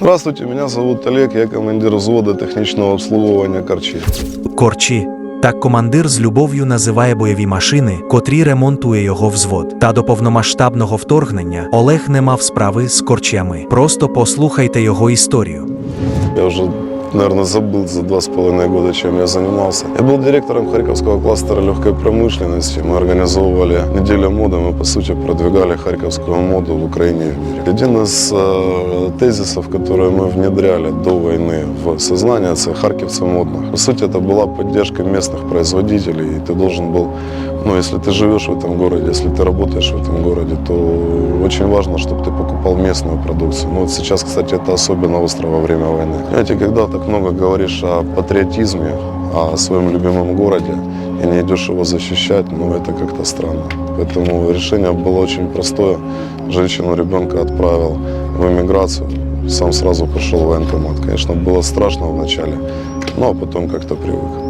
Здравствуйте, меня зовут Олег, я командир взвода технічного обслуговування Корчі. Корчі. Так командир з любов'ю називає бойові машини, котрі ремонтує його взвод. Та до повномасштабного вторгнення Олег не мав справи з корчами. Просто послухайте його історію. Я уже, наверное, забыл за два с половиной года, чем я занимался. Я был директором Харьковского кластера легкой промышленности. Мы организовывали неделю моды, мы, по сути, продвигали харьковскую моду в Украине и в мире. Один из э, тезисов, которые мы внедряли до войны в сознание, это «Харьковцы модно». По сути, это была поддержка местных производителей, и ты должен был ну, если ты живешь в этом городе, если ты работаешь в этом городе, то очень важно, чтобы ты покупал местную продукцию. Ну, вот сейчас, кстати, это особенно остро во время войны. Знаете, когда так много говоришь о патриотизме, о своем любимом городе, и не идешь его защищать, ну, это как-то странно. Поэтому решение было очень простое. Женщину, ребенка отправил в эмиграцию, сам сразу пошел в военкомат. Конечно, было страшно вначале, но а потом как-то привык.